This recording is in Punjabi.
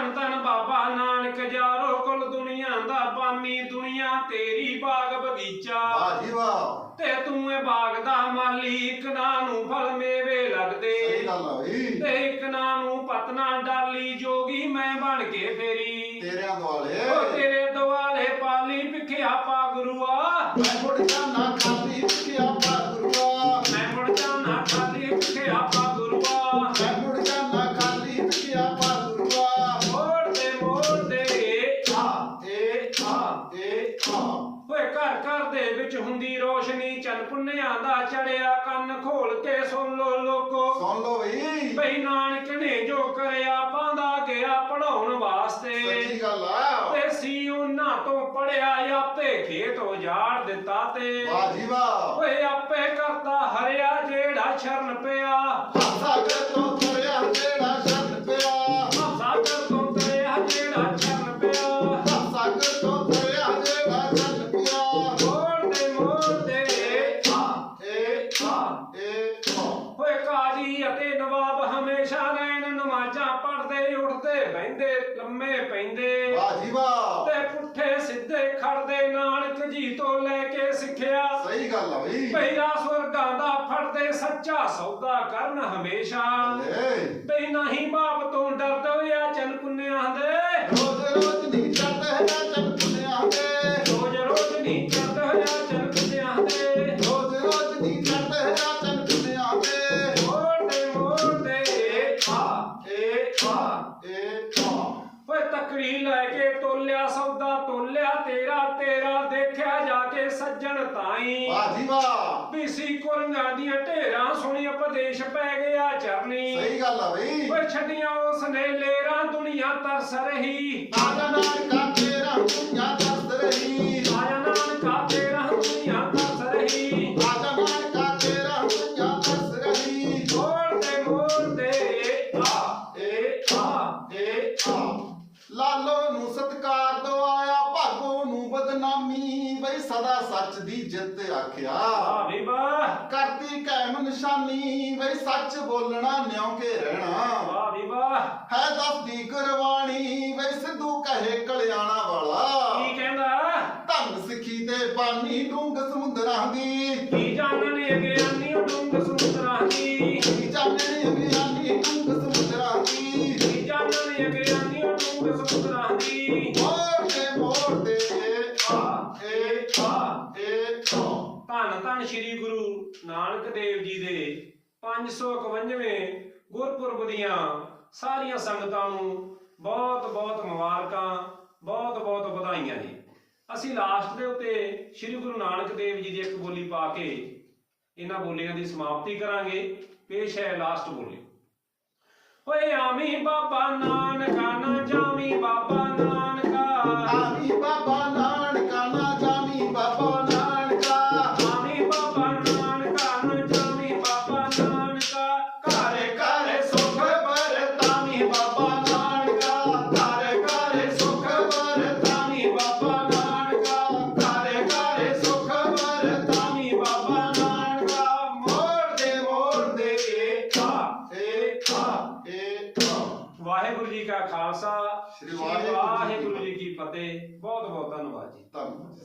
ਧੰਨ ਧੰਨ ਬਾਬਾ ਨਾਨਕ ਜਾਰੋ ਕੁਲ ਦੁਨੀਆ ਦਾ ਬਾਨੀ ਦੁਨੀਆ ਤੇਰੀ ਬਾਗ ਬਗੀਚਾ। ਵਾਹ ਜੀ ਵਾਹ। ਤੇ ਤੂੰ ਇਹ ਬਾਗ ਦਾ ਮਾਲੀ ਇੱਕ ਨਾਂ ਨੂੰ ਫਲ ਮੇਵੇ ਲੱਗਦੇ। ਸਹੀ ਗੱਲ ਆ ਬਈ। ਤੇ ਇੱਕ ਨਾਂ ਨੂੰ ਪਤਨਾ ਡਾਲੀ ਜੋਗੀ ਮੈਂ ਬਣ ਕੇ ਫੇਰੀ। ਤੇਰਿਆਂ ਓ ਦੁਆਲੇ ਤੇਰੇ ਦੁਆਲੇ ਪਾਲੀ ਪਿਖਿਆ ਪਾ ਗੁਰੂਆ ਮੈਂ ਮੁੜ ਘਰ ਘਰ ਦੇ ਵਿੱਚ ਹੁੰਦੀ ਰੋਸ਼ਨੀ ਚੰਨ ਪੁੰਨਿਆਂ ਦਾ ਚੜਿਆ ਕੰਨ ਖੋਲ ਕੇ ਸੁਣ ਲੋ ਲੋਕੋ। ਸੁਣ ਲੋ ਬਈ। ਬਈ ਨਾਨਕ ਨੇ ਜੋ ਕਰਿਆ ਪਾਉਂਦਾ ਗਿਆ ਪੜਾਉਣ ਵਾਸਤੇ। ਸੱਚੀ ਗੱਲ ਆ। ਤੇ ਸੀ ਉਹਨਾਂ ਤੋਂ ਪੜਿਆ ਆਪੇ ਖੇਤ ਉਜਾੜ ਦਿੱਤਾ ਤੇ। ਵਾਹ ਜੀ ਵਾਹ। ਓਏ ਆਪੇ ਕਰਤਾ ਹਰਿਆ ਜਿਹੜਾ ਸ਼ਰਨ ਪਿਆ। ਸਾਗਰ ਹਮੇਸ਼ਾ ਰਹਿਣ ਨਮਾਜ਼ਾਂ ਪੜਦੇ ਉੱਠਦੇ ਬਹਿੰਦੇ ਲੰਮੇ ਪੈਂਦੇ। ਵਾਹ ਜੀ ਵਾਹ। ਤੇ ਪੁੱਠੇ ਸਿੱਧੇ ਖੜਦੇ ਨਾਨਕ ਜੀ ਤੋਂ ਲੈ ਕੇ ਸਿੱਖਿਆ। ਸਹੀ ਗੱਲ ਆ ਬਈ। ਪਹਿਲਾ ਸੁਰਗਾਂ ਦਾ ਫੜਦੇ ਸੱਚਾ ਸੌਦਾ ਕਰਨ ਹਮੇਸ਼ਾ। ਬਈ ਨਹੀਂ ਬਾਪ ਸੱਜਣ ਤਾਈ। ਵਾਹ ਜੀ ਵਾਹ। ਬੀਸੀ ਕੁਰੰਗਾਂ ਦੀਆਂ ਢੇਰਾਂ ਸੁਣੀ ਉਪਦੇਸ਼ ਪੈ ਗਿਆ ਚਰਨੀ। ਸਹੀ ਗੱਲ ਆ ਬਈ। ਓਏ ਛੱਡੀਆਂ ਉਸ ਨੇ ਲੇਰਾਂ ਦੁਨੀਆ ਤਰਸ ਰਹੀ। ਆਜਾ ਨਾਨਕਾ ਤੇਰਾ ਦੁਨੀਆ ਦੱਸ ਰਹੀ। ਆਇਆ ਨਾਨਕਾ ਤੇਰਾ ਦੁਨੀਆ ਤਰਸ ਰਹੀ। ਆਜਾ ਨਾਨਕਾ ਤੇਰਾ ਦੁਨੀਆ ਦੱਸ ਰਹੀ। ਮੋੜਦੇ ਮੋੜਦੇ ਆ ਏ ਆ ਏ ਆ। ਲਾਲੋ ਨੂੰ ਸਤਕਾਰ ਬਦਨਾਮੀ ਬਈ ਸਦਾ ਸੱਚ ਦੀ ਜਿੱਤ ਆਖਿਆ। ਆ ਵੀ ਵਾਹ। ਕਰਤੀ ਕਾਇਮ ਨਿਸ਼ਾਨੀ ਬਈ ਸੱਚ ਬੋਲਣਾ ਨਿਉ ਕੇ ਰਹਿਣਾ। ਵਾਹ ਵੀ ਵਾਹ। ਹੈ ਦੱਸਦੀ ਗੁਰਬਾਣੀ ਬਈ ਸਿੱਧੂ ਕਹੇ ਕਲਿਆਣਾ ਵਾਲਾ। ਕੀ ਕਹਿੰਦਾ? ਧੰਨ ਸਿੱਖੀ ਤੇ ਬਾਨੀ ਡੂੰਗ ਸਮੁੰਦਰਾਂ ਦੀ। ਕੀ ਜਾਣਨ ਸ੍ਰੀ ਗੁਰੂ ਨਾਨਕ ਦੇਵ ਜੀ ਦੇ 551ਵੇਂ ਗੁਰਪੁਰਬ ਦੀਆਂ ਸਾਰੀਆਂ ਸੰਗਤਾਂ ਨੂੰ ਬਹੁਤ ਬਹੁਤ ਮੁਬਾਰਕਾਂ, ਬਹੁਤ ਬਹੁਤ ਵਧਾਈਆਂ ਜੀ। ਅਸੀਂ ਲਾਸਟ ਦੇ ਉੱਤੇ ਸ੍ਰੀ ਗੁਰੂ ਨਾਨਕ ਦੇਵ ਜੀ ਦੀ ਇੱਕ ਬੋਲੀ ਪਾ ਕੇ ਇਹਨਾਂ ਬੋਲੀਆਂ ਦੀ ਸਮਾਪਤੀ ਕਰਾਂਗੇ। ਪੇਸ਼ ਹੈ ਲਾਸਟ ਬੋਲੀ। ਓਏ ਆਮੀ ਬਾਬਾ ਨਾਨਕਾ ਨਾ ਵਾਹਿਗੁਰੂ ਜੀ ਕਾ ਖਾਲਸਾ ਸ੍ਰੀ ਵਾਹਿਗੁਰੂ ਜੀ ਕੀ ਫਤਿਹ। ਬਹੁਤ ਬਹੁਤ ਧੰਨਵਾਦ ਜੀ। ਧੰਨਵਾਦ